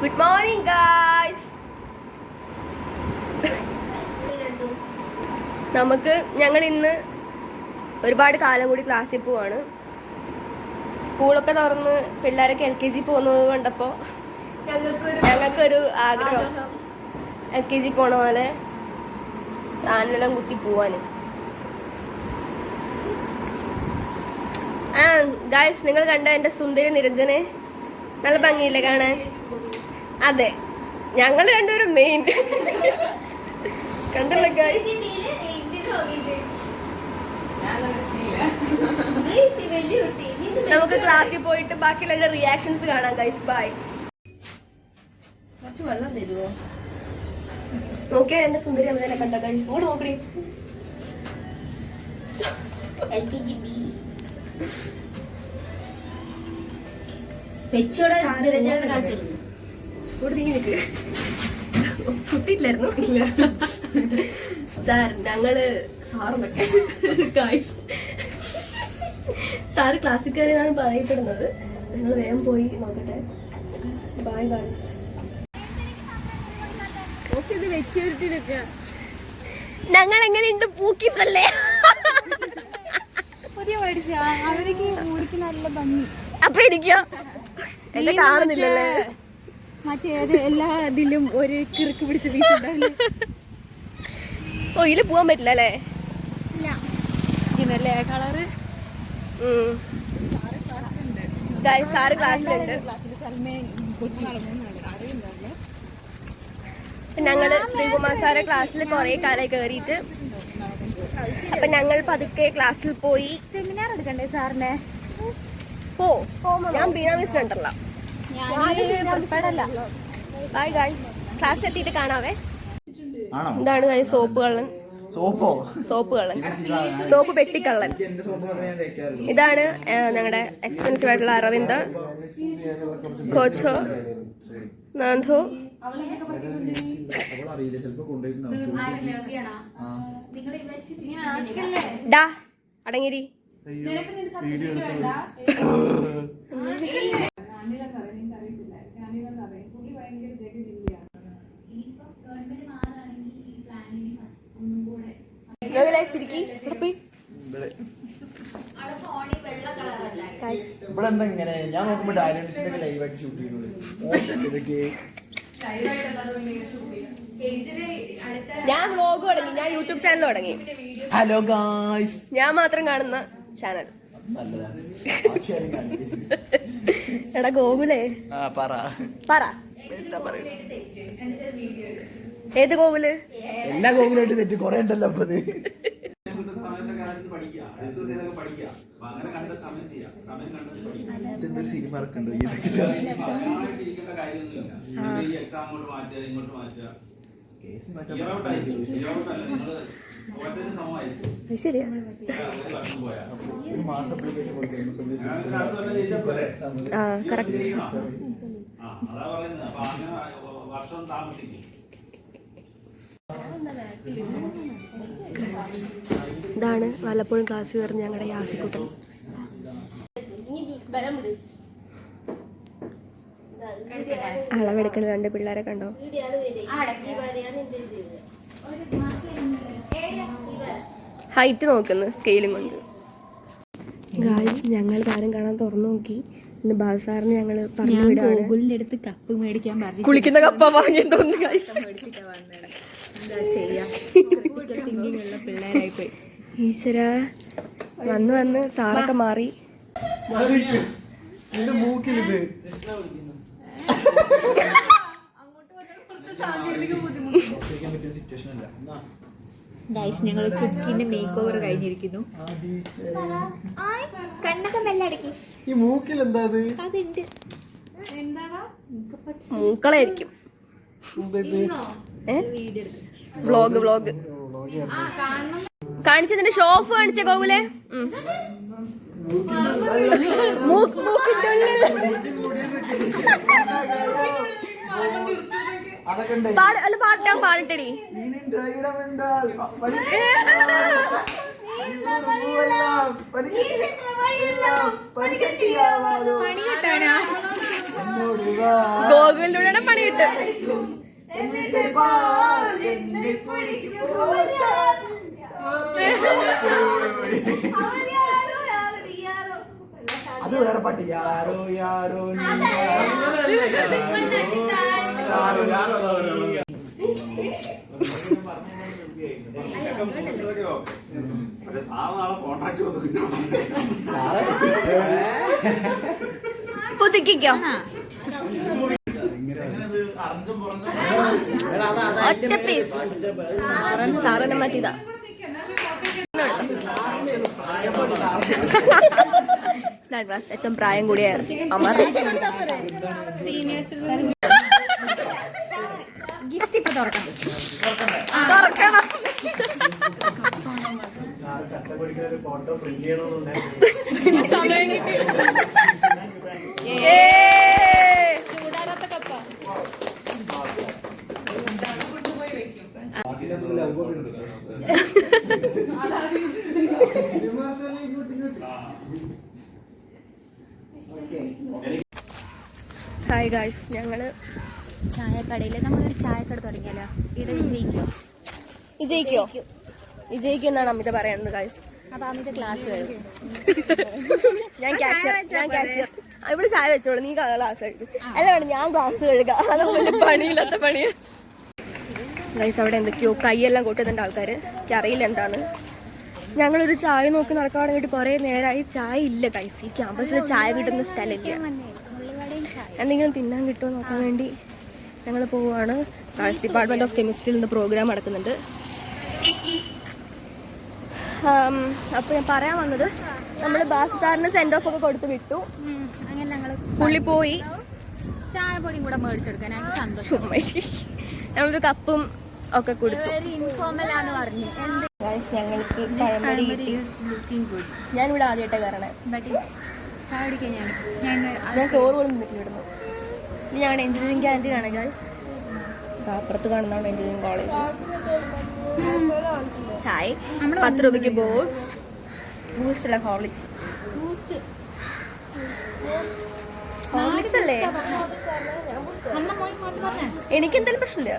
Good morning guys നമുക്ക് ഞങ്ങൾ ഇന്ന് ഒരുപാട് കാലം കൂടി ക്ലാസ്സിൽ പോവാണ്. സ്കൂളൊക്കെ തുറന്ന് പിള്ളേരൊക്കെ എൽ കെ ജി പോകുന്നത് കണ്ടപ്പോൾ ഞങ്ങൾക്കൊരു ആഗ്രഹം. എൽ കെ ജി പോണ പോലെ സാധനം കുത്തി പോവാന്. ആ ഗായ്സ് നിങ്ങൾ കണ്ട എന്റെ സുന്ദരി നിരഞ്ജനെ? നല്ല ഭംഗിയില്ലേ കാണാൻ? അതെ. ഞങ്ങൾ രണ്ടുപേരും മെയിൻ കണ്ടല്ലോ ഗായ്സ് നമുക്ക് ക്ലാസ്സിൽ പോയിട്ട് ബാക്കിയുള്ള റിയാക്ഷൻസ് കാണാം ഗൈസ് ബൈ കുറച്ച് വെള്ളം തരുമോ നോക്കിയാൽ എന്റെ സുന്ദരി അമ്മ കണ്ടോ കണ്ട ഗൈസ് ഇങ്ങോട്ട് നോക്കണേ എൽ കെ ജി ബി വെച്ചോടെ കാണിച്ചു ഇവിടെ നീ നിൽക്ക് കുത്തിയിട്ടില്ലായിരുന്നു. ഇല്ല. സാർ ഞങ്ങൾ സാറെന്നൊക്കെ. സാറ് ക്ലാസ്സിൽ പറയപ്പെടുന്നത്. നിങ്ങൾ വേഗം പോയി നോക്കട്ടെ. ബൈ വെച്ചുരുട്ടിലൊക്കെ ഞങ്ങൾ എങ്ങനെയുണ്ട് പൂക്കീസ് അല്ലേ പുതിയ പഠിച്ച അവരൊക്കെ നല്ല ഭംഗി. അപ്പൊ ഇരിക്കോ? എന്നെ കാണുന്നില്ലല്ലേ? മറ്റേ ഏത് എല്ലാ ഇതിലും ഒരു കിറുക്ക് പിടിച്ച പീസ് ഓ ഇതിൽ പോവാൻ പറ്റില്ല അല്ലേ? ഇന്നല്ലേ കളറ്? സാറ് ക്ലാസ്സിലുണ്ട്. ഞങ്ങൾ ശ്രീകുമാർ സാറെ ക്ലാസ്സിൽ കുറെ കാലായി കയറിയിട്ട് അപ്പൊ ഞങ്ങൾ പതുക്കെ ക്ലാസ്സിൽ പോയി. സെമിനാർ എടുക്കണ്ടേ സാറിന്റെ പോ. ഞാൻ ബീന മിസ് ഉൾപ്പെടല്ല ബൈ ഗൈസ് ക്ലാസ് എത്തിയിട്ട് കാണാവേ. എന്താണ് ഇതാണ് ഗൈസ് സോപ്പ്? കള്ളൻ സോപ്പോ സോപ്പ് കള്ളൻ സോപ്പ് പെട്ടിക്കള്ളൻ ഞാൻ ഇതാണ് ഞങ്ങളുടെ എക്സ്പെൻസീവ് ആയിട്ടുള്ള അരവിന്ദ് കോച്ചോ നാഥോ ഡാ അടങ്ങിരി. കൊണ്ടുപോയിട്ടുണ്ടാവും ഡാ അടങ്ങിരി വീഡിയോ എടുത്തോ നോക്കില്ലേ ചിരിക്കി? ഉടുപ്പി. ഇവിടെ. എന്താ ഇങ്ങനെ? ഞാൻ നോക്കുമ്പോ ഡയലോഗ്സിന്റെ ലൈവായിട്ട് ഷൂട്ട് ചെയ്യുന്നത് ഞാൻ വ്ലോഗ് തുടങ്ങി. ഞാൻ യൂട്യൂബ് ചാനൽ തുടങ്ങി. ഹലോ ഗായ്സ് ഞാൻ മാത്രം കാണുന്ന ചാനൽ നല്ലതാണ്. എടാ ഗോകുലേ. ആ പറ. പറ. ഏത് ഗോകുൽ? എല്ലാ ഗോകുലായിട്ട് തെറ്റി? കൊറേ ഉണ്ടല്ലോ അപ്പൊ ഇതെന്തൊരു സിനിമ ഇറക്കുന്നുണ്ടോ ഈ ഇതൊക്കെ ചേർത്ത് ശരിയാ. ആ കറക്റ്റ് വർഷം താമസിക്കും. ഇതാണ് വല്ലപ്പോഴും ക്ലാസ് കയറുന്ന ഞങ്ങളുടെ യാസിക്കുട്ടൻ. അളവെടുക്കണ രണ്ട് പിള്ളേരെ കണ്ടോ? ഹൈറ്റ് നോക്കുന്നു സ്കെയിലും കൊണ്ട്. ഗായ്സ് ഞങ്ങൾ താരം കാണാൻ തുറന്നു നോക്കി. ഇന്ന് ബാസാറിന് ഞങ്ങൾ പറഞ്ഞു വിടാണ് ഗൂഗിളിന്റെ അടുത്ത് കപ്പ് മേടിക്കാൻ പറഞ്ഞു കുളിക്കുന്ന കപ്പ വാങ്ങി തോന്നുന്നു ഗായ്സ്. മേടിച്ചിട്ടാ വന്നത്. എന്താ ചെയ്യാ? ക്രിട്ടിക്കൽ തിങ്കിങ് ഉള്ള പിള്ളേരായി പോയി ഈശ്വര. വന്ന് വന്ന് സാറൊക്കെ മാറി. കൃഷ്ണ മൂക്കിലിത് ഗൈസ് ഞങ്ങൾ ചുക്കിന്റെ മേക്ക് ഓവർ കഴിഞ്ഞിരിക്കുന്നു. കണ്ണൊക്കെ മെല്ലടക്കി ഈ മൂക്കിൽ എന്താ അത്? അതുണ്ട് മൂക്കളായിരിക്കും. വ്ളോഗ് വ്ളോഗ് കാണിച്ചതിന്റെ ഷോഫ് കാണിച്ച ഗോകുലെ? മൂക്ക് മൂക്കിന്റെ അല്ല പാട്ടാ പാടട്ടടി. പഠിക്കട്ടിയാവാലോ ഗോകുലിലൂടെ പണി പാട്ട് അത് വേറെ പാട്ട്. യാരോ യാരോ പുതുക്കിക്കോ ഒറ്റ പീസ് സാറിനെ മാറ്റിയതാ. ക്ലാസ് ഏറ്റവും പ്രായം കൂടിയ അമർ. ഗിഫ്റ്റ് ഇപ്പൊ തുറക്കണം. ഹായ് ഗായ്സ് ഞങ്ങൾ ചായക്കടയിൽ നമ്മളൊരു ചായക്കട തുടങ്ങിയാലോ ഇത് വിജയിക്കോ? വിജയിക്കോ? വിജയിക്കും എന്നാണ് അമിത പറയുന്നത് ഗായ്സ് അപ്പൊ അമിത ക്ലാസ് കഴിക്കും ഞാൻ കാഷ്യർ ഞാൻ കാഷ്യർ ഇവിടെ ചായ വെച്ചോളൂ നീ ക്ലാസ് കഴുകും അല്ല വേണം ഞാൻ ക്ലാസ് കഴുകാം. അതൊന്നും പണിയില്ലാത്ത പണി ഗൈസ് അവിടെ എന്തൊക്കെയോ കൈയെല്ലാം കൊട്ടുന്നുണ്ട് ആൾക്കാർ അറിയില്ല എന്താണ്. ഞങ്ങളൊരു ചായ നോക്കി നടക്കാൻ വേണ്ടി കുറേ നേരമായി. ചായ ഇല്ല ഗൈസ് ഈ ക്യാമ്പസിൽ ചായ കിട്ടുന്ന സ്ഥലമില്ല. എന്തെങ്കിലും തിന്നാൻ കിട്ടുമോ നോക്കാൻ വേണ്ടി ഞങ്ങൾ പോവുകയാണ് ആർട്സ് ഡിപ്പാർട്ട്മെന്റ് ഓഫ് കെമിസ്ട്രിയിൽ നിന്ന് പ്രോഗ്രാം നടക്കുന്നുണ്ട്. അപ്പോൾ ഞാൻ പറയാൻ വന്നത് നമ്മൾ ബാസ് സാറിന് സെൻഡ് ഓഫ് ഒക്കെ കൊടുത്ത് വിട്ടു. അങ്ങനെ പുള്ളി പോയി. ചായ പൊടിയും കൂടെ മേടിച്ചെടുക്കാൻ. ഞങ്ങൾക്ക് സന്തോഷം. കപ്പും ഒക്കെ കൊടുത്തു. ഇൻഫോർമൽ ആന്ന് പറഞ്ഞു. എന്ത്? ഗൈസ് ഞങ്ങൾക്ക് പഴംപൊരി കിട്ടി. ഞാനിവിടെ ആദ്യമായിട്ടാണ് കയറണേ ചായ ഞാൻ ഞാൻ ഞാൻ ചോറ് പോലും നിന്നിട്ടില്ല ഇവിടുന്ന്. ഇനി ഞങ്ങളുടെ എഞ്ചിനീയറിംഗ് ക്യാന്റീൻ ആണ് ഗൈസ് അപ്പുറത്ത് കാണുന്നതാണ് എഞ്ചിനീയറിംഗ് കോളേജ് ചായ. നമ്മൾ പത്ത് രൂപയ്ക്ക് ബോസ്റ്റ് ബൂസ്റ്റ് അല്ല ഹോർലിക്സ് ഹോർലിക്സ് അല്ലേ? എനിക്ക് എന്തായാലും പ്രശ്നമില്ല.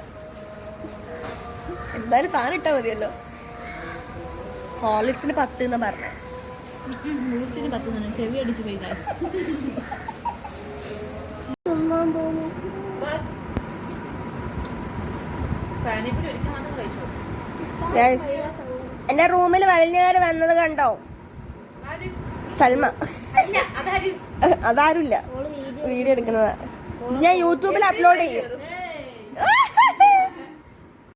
എന്തായാലും സാധനം ഇട്ടാൽ മതിയല്ലോ. ഹോർലിക്സിന് പത്ത് എന്നാ പറഞ്ഞത് ചെവി അടിച്ച് പോയി എന്റെ റൂമിൽ വലിഞ്ഞുകാര് വന്നത് കണ്ടോ? സൽമ. അതാരുമില്ല. വീഡിയോ എടുക്കുന്നത്. ഞാൻ യൂട്യൂബിൽ അപ്ലോഡ് ചെയ്യും.